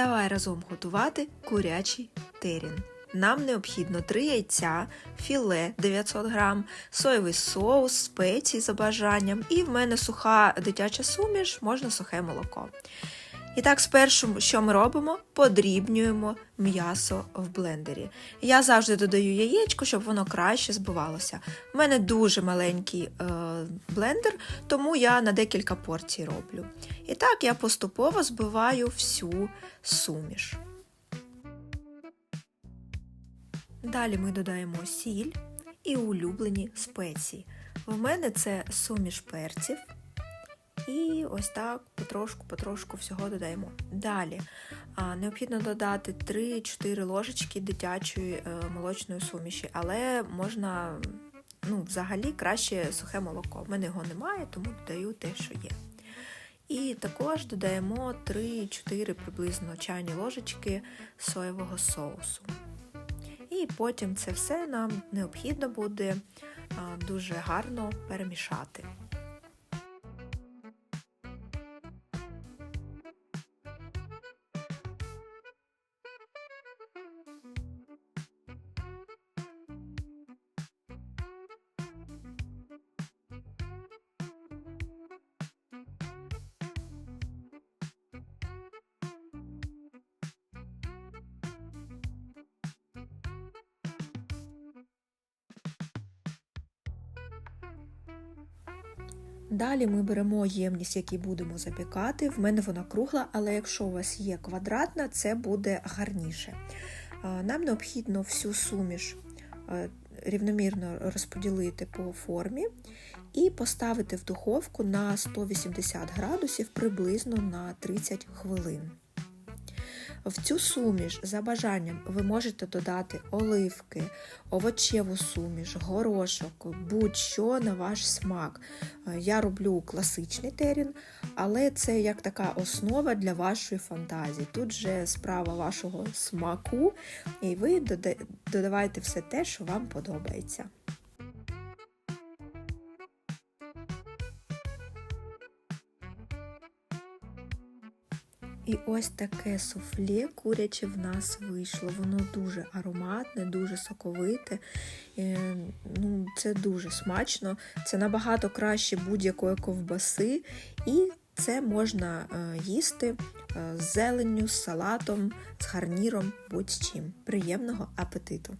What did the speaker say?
Давай разом готувати курячий терін. Нам необхідно 3 яйця, філе 900 грам, соєвий соус, спеції за бажанням, і в мене суха дитяча суміш, можна сухе молоко. І так, спершу, що ми робимо? Подрібнюємо м'ясо в блендері. Я завжди додаю яєчко, щоб воно краще збивалося. У мене дуже маленький е, блендер, тому я на декілька порцій роблю. І так я поступово збиваю всю суміш. Далі ми додаємо сіль і улюблені спеції. В мене це суміш перців. І ось так потрошку-потрошку всього додаємо. Далі необхідно додати 3-4 ложечки дитячої е, молочної суміші, але можна ну, взагалі краще сухе молоко. В мене його немає, тому додаю те, що є. І також додаємо 3-4 приблизно чайні ложечки соєвого соусу. І потім це все нам необхідно буде дуже гарно перемішати. Далі ми беремо ємність, яку будемо запікати. В мене вона кругла, але якщо у вас є квадратна, це буде гарніше. Нам необхідно всю суміш рівномірно розподілити по формі і поставити в духовку на 180 градусів приблизно на 30 хвилин. В цю суміш за бажанням ви можете додати оливки, овочеву суміш, горошок, будь-що на ваш смак. Я роблю класичний терін, але це як така основа для вашої фантазії. Тут же справа вашого смаку, і ви додавайте все те, що вам подобається. І ось таке суфле куряче в нас вийшло. Воно дуже ароматне, дуже соковите. Ну, Це дуже смачно, це набагато краще будь-якої ковбаси. І це можна їсти з зеленню, з салатом, з гарніром, будь-чим. Приємного апетиту!